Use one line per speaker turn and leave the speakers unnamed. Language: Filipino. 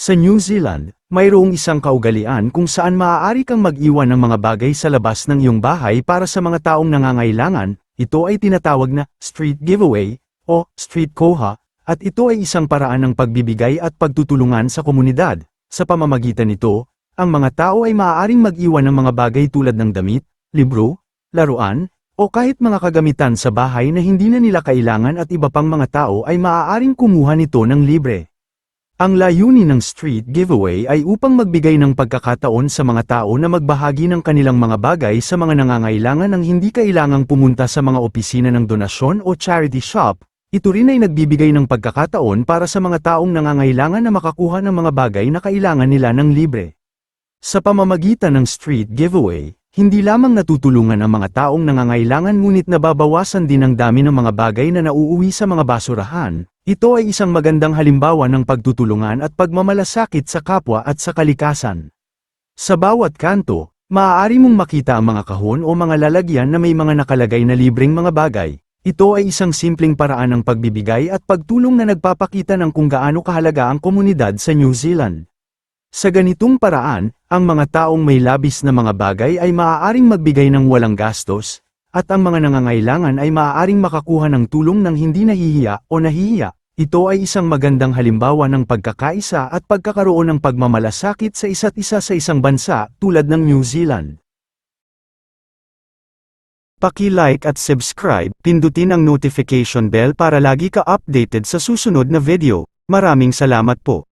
Sa New Zealand, mayroong isang kaugalian kung saan maaari kang mag-iwan ng mga bagay sa labas ng iyong bahay para sa mga taong nangangailangan, ito ay tinatawag na street giveaway o street koha, at ito ay isang paraan ng pagbibigay at pagtutulungan sa komunidad. Sa pamamagitan nito, ang mga tao ay maaaring mag-iwan ng mga bagay tulad ng damit, libro, laruan, o kahit mga kagamitan sa bahay na hindi na nila kailangan at iba pang mga tao ay maaaring kumuha nito ng libre. Ang layunin ng street giveaway ay upang magbigay ng pagkakataon sa mga tao na magbahagi ng kanilang mga bagay sa mga nangangailangan ng hindi kailangang pumunta sa mga opisina ng donasyon o charity shop. Ito rin ay nagbibigay ng pagkakataon para sa mga taong nangangailangan na makakuha ng mga bagay na kailangan nila ng libre. Sa pamamagitan ng street giveaway, hindi lamang natutulungan ang mga taong nangangailangan ngunit nababawasan din ang dami ng mga bagay na nauuwi sa mga basurahan. Ito ay isang magandang halimbawa ng pagtutulungan at pagmamalasakit sa kapwa at sa kalikasan. Sa bawat kanto, maaari mong makita ang mga kahon o mga lalagyan na may mga nakalagay na libreng mga bagay. Ito ay isang simpleng paraan ng pagbibigay at pagtulong na nagpapakita ng kung gaano kahalaga ang komunidad sa New Zealand. Sa ganitong paraan, ang mga taong may labis na mga bagay ay maaaring magbigay ng walang gastos, at ang mga nangangailangan ay maaaring makakuha ng tulong ng hindi nahihiya o nahihiya. Ito ay isang magandang halimbawa ng pagkakaisa at pagkakaroon ng pagmamalasakit sa isa't isa sa isang bansa tulad ng New Zealand. Paki-like at subscribe, pindutin ang notification bell para lagi ka updated sa susunod na video. Maraming salamat po.